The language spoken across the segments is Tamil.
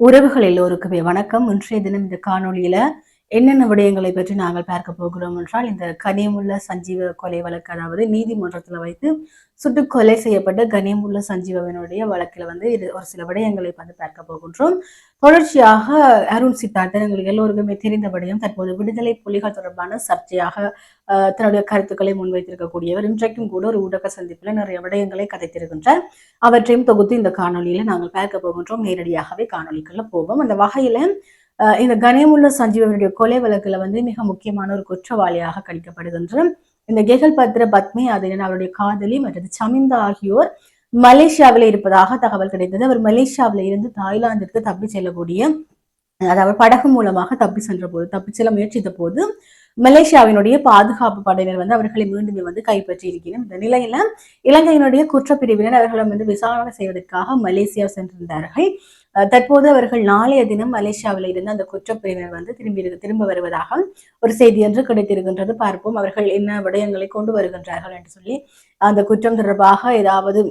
உறவுகள் எல்லோருக்குமே வணக்கம். இன்றைய தினம் இந்த காணொளியில என்னென்ன விடயங்களை பற்றி நாங்கள் பார்க்க போகிறோம் என்றால் இந்த கனியமுள்ள சஞ்சீவ கொலை வழக்கு அதாவது நீதிமன்றத்தில் வைத்து சுட்டு கொலை செய்யப்பட்ட கனியமுள்ள சஞ்சீவனுடைய வழக்கில் வந்து இது ஒரு சில விடயங்களை வந்து பார்க்க போகின்றோம். தொடர்ச்சியாக அருண் சித்தார்த்தன் எங்களுக்கு எல்லோருக்குமே தெரிந்த விடயம் தற்போது விடுதலை புலிகள் தொடர்பான சர்ச்சையாக தன்னுடைய கருத்துக்களை முன்வைத்திருக்கக்கூடியவர். இன்றைக்கும் கூட ஒரு ஊடக சந்திப்பில் நிறைய விடயங்களை கதைத்திருக்கின்றார். அவற்றையும் தொகுத்து இந்த காணொலியில நாங்கள் பார்க்க போகின்றோம். நேரடியாகவே காணொலிக்குள்ள போவோம். அந்த வகையில இந்த கனியமுள்ள சஞ்சீவனுடைய கொலை வழக்குல வந்து மிக முக்கியமான ஒரு குற்றவாளியாக கணிக்கப்படுகின்ற இந்த கெகல் பத்ர பத்மி அதன் அவருடைய காதலி மற்றும் சமிந்தா ஆகியோர் மலேசியாவில் இருப்பதாக தகவல் கிடைத்தது. அவர் மலேசியாவில இருந்து தாய்லாந்திற்கு தப்பி செல்லக்கூடிய அதாவது படகு மூலமாக தப்பி சென்ற போது தப்பி செல்ல முயற்சித்த போது மலேசியாவினுடைய பாதுகாப்பு படையினர் வந்து அவர்களை மீண்டும் வந்து கைப்பற்றி இருக்கிறோம் இந்த நிலையில இலங்கையினுடைய குற்றப்பிரிவினர் அவர்களை வந்து விசாரணை செய்வதற்காக மலேசியா சென்றிருந்தார்கள். தற்போது அவர்கள் நாளைய தினம் மலேசியாவில் இருந்து அந்த குற்றப்பிரிவினர் வந்து திரும்பி திரும்ப வருவதாக ஒரு செய்தி என்று கிடைத்திருக்கின்றது. பார்ப்போம் அவர்கள் என்ன விடயங்களை கொண்டு வருகின்றார்கள் என்று சொல்லி அந்த குற்றம் தொடர்பாக ஏதாவது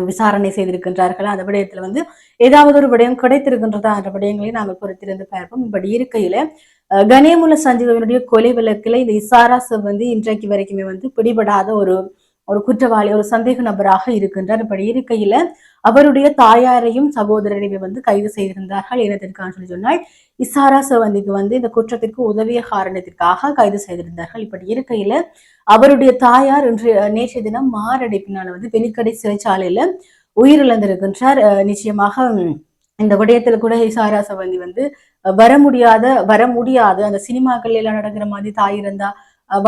விசாரணை செய்திருக்கின்றார்கள்? அந்த விடயத்துல வந்து ஏதாவது ஒரு விடயம் கிடைத்திருக்கின்றதா? என்ற விடயங்களை நாங்கள் பொறுத்திருந்து பார்ப்போம். இப்படி இருக்கையில கணேமுல சஞ்சீவனுடைய கொலை விளக்கில இந்த இசாராசு வந்து இன்றைக்கு வரைக்குமே வந்து பிடிபடாத ஒரு ஒரு குற்றவாளி ஒரு சந்தேக நபராக இருக்கின்றார். இப்படி இருக்கையில அவருடைய தாயாரையும் சகோதரரையும் வந்து கைது செய்திருந்தார்கள். என்னத்திற்கான சொல்லி சொன்னால் இசாரா சவந்திக்கு வந்து இந்த குற்றத்திற்கு உதவிய காரணத்திற்காக கைது செய்திருந்தார்கள். இப்படி இருக்கையில அவருடைய தாயார் இன்று நேற்றைய தினம் மாரடைப்பினால வந்து வெளிக்கடை சிறைச்சாலையில உயிரிழந்திருக்கின்றார். நிச்சயமாக இந்த விடயத்துல கூட இசாரா சவந்தி வந்து வர முடியாத வர முடியாது. அந்த சினிமாக்கள் எல்லாம் நடக்கிற மாதிரி தாய் இருந்தா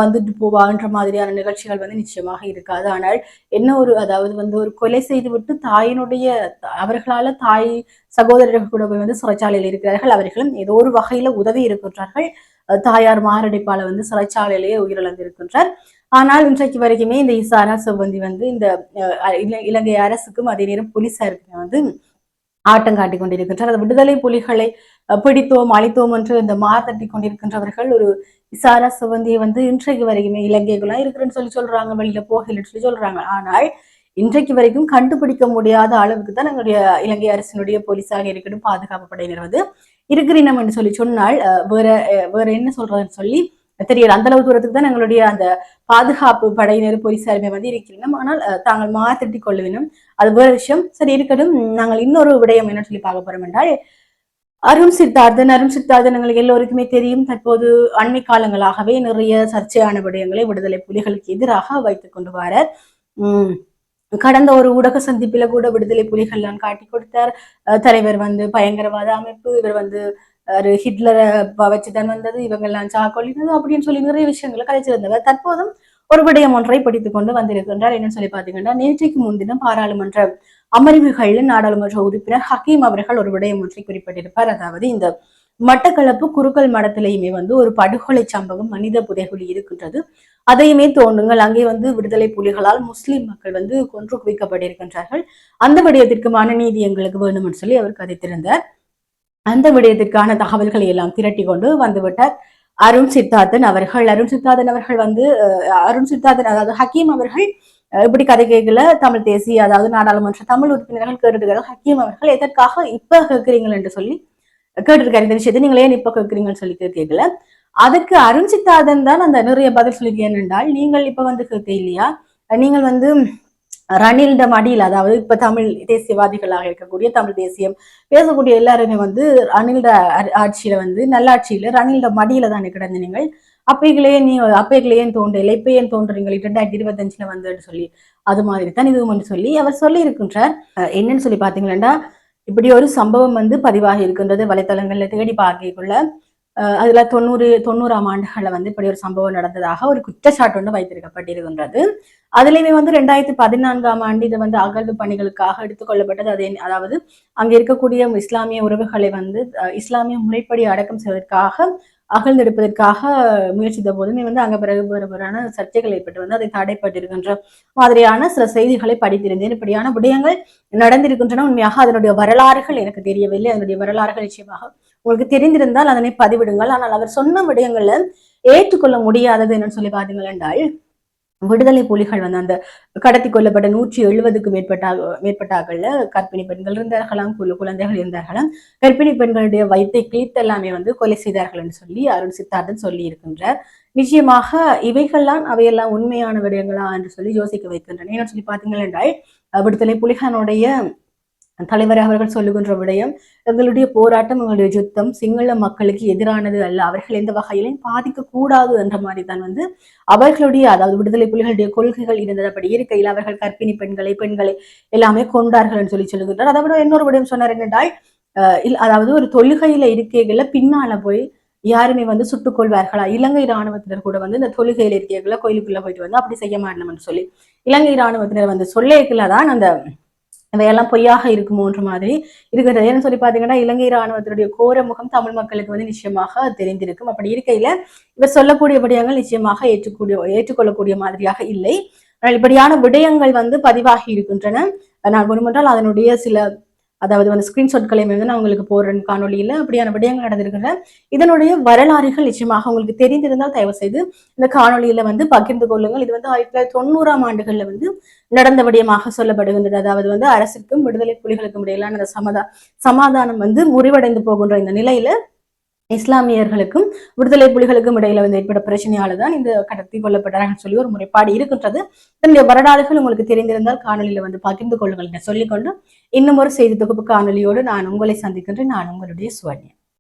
வந்துட்டு போவான்ற மாதிரியான நிகழ்ச்சிகள் வந்து நிச்சயமாக இருக்காது. ஆனால் என்ன ஒரு அதாவது வந்து ஒரு கொலை செய்துவிட்டு தாயினுடைய அவர்களால தாய் சகோதரர்கள் கூட போய் வந்து சிறைச்சாலையில் இருக்கிறார்கள். அவர்களும் ஏதோ ஒரு வகையில உதவி இருக்கின்றார்கள். தாயார் மாரடைப்பால வந்து சிறைச்சாலையிலேயே உயிரிழந்திருக்கின்றார். ஆனால் இன்றைக்கு வரைக்குமே இந்த இசாரா சிவந்தி வந்து இந்த இலங்கை அரசுக்கும் அதே நேரம் போலீசாருக்குமே வந்து ஆட்டம் காட்டிக் கொண்டிருக்கின்றார். விடுதலை புலிகளை பிடித்தோம் அழித்தோம் என்று இந்த மாத்தட்டி கொண்டிருக்கின்றவர்கள் ஒரு இசாரா சிவந்தியை வந்து இன்றைக்கு வரைக்குமே இலங்கைக்குலாம் இருக்கிறேன்னு சொல்லி சொல்றாங்க வெளியில போகலன்னு சொல்லி சொல்றாங்க. ஆனால் இன்றைக்கு வரைக்கும் கண்டுபிடிக்க முடியாத அளவுக்கு தான் எங்களுடைய இலங்கை அரசினுடைய போலீஸாக இருக்கட்டும் பாதுகாப்பு படையினர் வந்து இருக்கிறீனம் என்று சொல்லி சொன்னால் வேற வேற என்ன சொல்றதுன்னு சொல்லி தெரியல அந்த அளவு தூரத்துக்கு தான் எங்களுடைய அந்த பாதுகாப்பு படையினர் போலீசாருமே வந்து இருக்கிறோம் ஆனால் தாங்கள் மாத்திரட்டி கொள்ள வேண்டும் அது வேற விஷயம். சரி இருக்கட்டும். நாங்கள் இன்னொரு விடயம் என்ன சொல்லி பார்க்க போறோம் என்றால் அருண் சித்தார்த்தன் அருண் சித்தார்த்தன் எங்களுக்கு எல்லோருக்குமே தெரியும். தற்போது அண்மை காலங்களாகவே நிறைய சர்ச்சையான விடயங்களை விடுதலை புலிகளுக்கு எதிராக வைத்துக் கொண்டு வரார். உம் கடந்த ஒரு ஊடக சந்திப்பில கூட விடுதலை புலிகள்லாம் காட்டி கொடுத்தார். தலைவர் வந்து பயங்கரவாத அமைப்பு இவர் வந்து ஹிட்லரை வச்சுதான் வந்தது இவங்கெல்லாம் சாக்கொள்ளினது அப்படின்னு சொல்லி நிறைய விஷயங்களை கலைச்சிருந்தவர். தற்போதும் ஒரு விடயம் ஒன்றை படித்துக் கொண்டு வந்திருக்கின்றார். என்னன்னு சொல்லி பாத்தீங்கன்னா நேற்றைக்கு முன்தினம் பாராளுமன்ற அமர்வுகள் நாடாளுமன்ற உறுப்பினர் ஹக்கீம் அவர்கள் ஒரு விடயம் ஒன்றை குறிப்பிட்டிருப்பார். அதாவது இந்த மட்டக்களப்பு குறுக்கல் மடத்திலையுமே வந்து ஒரு படுகொலை சம்பவம் மனித புதைகுழி இருக்கின்றது. அதையுமே தோன்றுங்கள் அங்கே வந்து விடுதலை புலிகளால் முஸ்லிம் மக்கள் வந்து கொன்று குவிக்கப்பட்டிருக்கின்றார்கள். அந்த விடயத்திற்கு மனநீதி எங்களுக்கு வேணும்னு சொல்லி அவர் கதைத்திருந்தார். அந்த விடயத்திற்கான தகவல்களை எல்லாம் திரட்டி கொண்டு வந்துவிட்டார். அருண் சித்தார்த்தன் அவர்கள் அருண் சித்தார்த்தன் அவர்கள் வந்து அருண் சித்தார்த்தன் அதாவது ஹக்கீம் அவர்கள் இப்படி கதை கேட்கல தமிழ் தேசிய அதாவது நாடாளுமன்ற தமிழ் உறுப்பினர்கள் கேட்டுருக்காரு ஹக்கீம் அவர்கள் எதற்காக இப்ப கேட்கிறீங்கள் என்று சொல்லி கேட்டிருக்காரு. இந்த விஷயத்தை நீங்களே ஏன் இப்ப கேட்கிறீங்கன்னு சொல்லி கேட்கல. அதுக்கு அருண் சித்தார்த்தன் தான் அந்த நிறைய பதில் சொல்லியிருக்கேன் என்றால் நீங்கள் இப்ப வந்து கேட்க இல்லையா? நீங்கள் வந்து ரணில்ட மடியில் அதாவது இப்ப தமிழ் தேசியவாதிகளாக இருக்கக்கூடிய தமிழ் தேசியம் பேசக்கூடிய எல்லாருமே வந்து ரணில்ட ஆட்சியில வந்து நல்லாட்சியில ரணில்ட மடியில தானே கிடந்த நீங்கள். அப்பைகளே நீ அப்பைகளே ஏன் தோன்றல இப்ப ஏன் தோன்றீங்க ரெண்டாயிரத்தி இருபத்தஞ்சுல வந்துன்னு சொல்லி அது மாதிரி தான் இதுவும் சொல்லி அவர் சொல்லி இருக்கின்றார் என்னன்னு சொல்லி பாத்தீங்கன்னா இப்படி ஒரு சம்பவம் வந்து பதிவாகி இருக்கின்றது வலைத்தளங்கள்ல தேடி பார்க்கக்குள்ள. அதுல தொண்ணூறு தொண்ணூறாம் ஆண்டுகளில் வந்து இப்படி ஒரு சம்பவம் நடந்ததாக ஒரு குற்றச்சாட்டு ஒன்று வைத்திருக்கப்பட்டிருக்கின்றது. அதுலயுமே வந்து ரெண்டாயிரத்தி பதினான்காம் ஆண்டு இது வந்து அகழ்வு பணிகளுக்காக எடுத்துக்கொள்ளப்பட்டது அதே அதாவது அங்கே இருக்கக்கூடிய இஸ்லாமிய உறவுகளை வந்து இஸ்லாமிய முறைப்படி அடக்கம் செய்வதற்காக அகழ்ந்தெடுப்பதற்காக முயற்சித்த போதுமே வந்து அங்க பிறகு வேறு சர்ச்சைகள் ஏற்பட்டு வந்து அதை தடைப்பட்டிருக்கின்ற மாதிரியான சில செய்திகளை படித்திருந்தேன். இப்படியான விடயங்கள் நடந்திருக்கின்றன. உண்மையாக அதனுடைய வரலாறுகள் எனக்கு தெரியவில்லை. அதனுடைய வரலாறுகள் நிச்சயமாக உங்களுக்கு தெரிந்திருந்தால் அதனை பதிவிடுங்கள். ஆனால் அவர் சொன்ன விடயங்களை ஏற்றுக்கொள்ள முடியாதது என்னன்னு சொல்லி பாத்தீங்கள் என்றால் விடுதலை புலிகள் வந்து அந்த கடத்தி கொல்லப்பட்ட நூற்றி எழுபதுக்கு மேற்பட்ட மேற்பட்டாக்கள்ல கர்ப்பிணி பெண்கள் இருந்தார்களாம் குழு குழந்தைகள் இருந்தார்களாம். கர்ப்பிணி பெண்களுடைய வயிற்றை கிழித்தெல்லாமே வந்து கொலை செய்தார்கள் என்று சொல்லி அருண் சித்தார்த்தன் சொல்லி இருக்கின்றார் நிச்சயமாக இவைகள்லாம் அவையெல்லாம் உண்மையான விடயங்களா என்று சொல்லி யோசிக்க வைக்கின்றன. ஏன்னு சொல்லி பார்த்தீங்கள் என்றால் விடுதலை புலிகளுடைய தலைவர் அவர்கள் சொல்லுகின்ற விடயம் எங்களுடைய போராட்டம் எங்களுடைய யுத்தம் சிங்கள மக்களுக்கு எதிரானது அல்ல. அவர்கள் எந்த வகையிலும் பாதிக்க கூடாது என்ற மாதிரி தான் வந்து அவர்களுடைய அதாவது விடுதலை புலிகளுடைய கொள்கைகள் இருந்தது இருக்கையில் அவர்கள் கற்பிணி பெண்களை பெண்களை எல்லாமே கொண்டார்கள் சொல்லி சொல்லுகின்றார். அதை விட இன்னொரு விடயம் சொன்னார் என்னென்றால் அதாவது ஒரு தொழுகையில இருக்கைகள்ல பின்னால போய் யாருமே வந்து சுட்டுக் கொள்வார்களா? இலங்கை இராணுவத்தினர் கூட வந்து இந்த தொழுகையில இருக்கைகளை கோயிலுக்குள்ள போயிட்டு வந்து அப்படி செய்ய மாட்டோம்னு சொல்லி இலங்கை இராணுவத்தினர் வந்து சொல்லேக்குள்ள தான் அந்த இவையெல்லாம் பொய்யாக இருக்குமோன்ற மாதிரி இருக்கிறது. ஏன்னு சொல்லி பாத்தீங்கன்னா இலங்கை இராணுவத்தினுடைய கோர முகம் தமிழ் மக்களுக்கு வந்து நிச்சயமாக தெரிந்திருக்கும். அப்படி இருக்கையில இவர் சொல்லக்கூடிய விடயங்கள் நிச்சயமாக ஏற்றுக்கூடிய ஏற்றுக்கொள்ளக்கூடிய மாதிரியாக இல்லை. ஆனால் இப்படியான விடயங்கள் வந்து பதிவாகி இருக்கின்றன. நான் வேணுமென்றால் அதனுடைய சில அதாவது வந்து ஸ்கிரீன்ஷாட்களை வந்து நான் உங்களுக்கு போடுறேன் காணொலியில் அப்படியான விடயங்கள் நடந்திருக்கின்றன இதனுடைய வரலாறுகள் நிச்சயமாக உங்களுக்கு தெரிந்திருந்தால் தயவு செய்து இந்த காணொலியில் வந்து பகிர்ந்து கொள்ளுங்கள். இது வந்து ஆயிரத்தி தொள்ளாயிரத்தி தொண்ணூறாம் ஆண்டுகளில் வந்து நடந்த விடயமாக சொல்லப்படுகின்றது. அதாவது வந்து அரசுக்கும் விடுதலை புலிகளுக்கும் இடையிலான அந்த சமாதா சமாதானம் வந்து முறிவடைந்து போகின்ற இந்த நிலையில இஸ்லாமியர்களுக்கும் விடுதலை புலிகளுக்கும் இடையில வந்து ஏற்பட்ட பிரச்சனையால தான் இந்த கடத்தி கொல்லப்பட்டார்கள் சொல்லி ஒரு முறைப்பாடு இருக்கின்றது. தன்னுடைய வரலாறுகள் உங்களுக்கு தெரிந்திருந்தால் காணொலியில வந்து பகிர்ந்து கொள்ளுங்கள் என்று சொல்லிக்கொண்டு இன்னும் ஒரு செய்தி தொகுப்பு காணொலியோடு நான் உங்களை சந்திக்கின்றேன். நான் உங்களுடைய சுவன்யம்